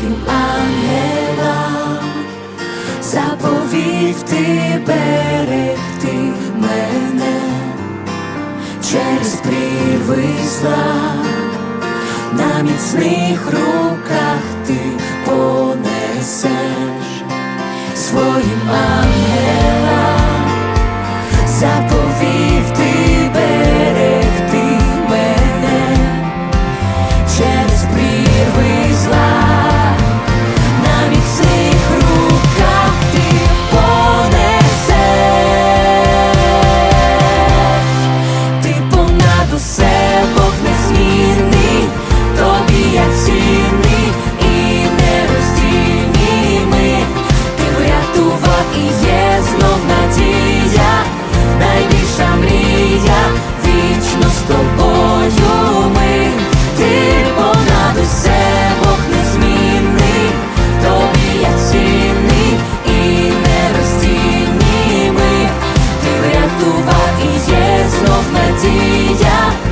Великим ангелам заповів ти берегти мене через привисла на міцних руках ти понесеш своїм ангелам. Танцювати є знов надія.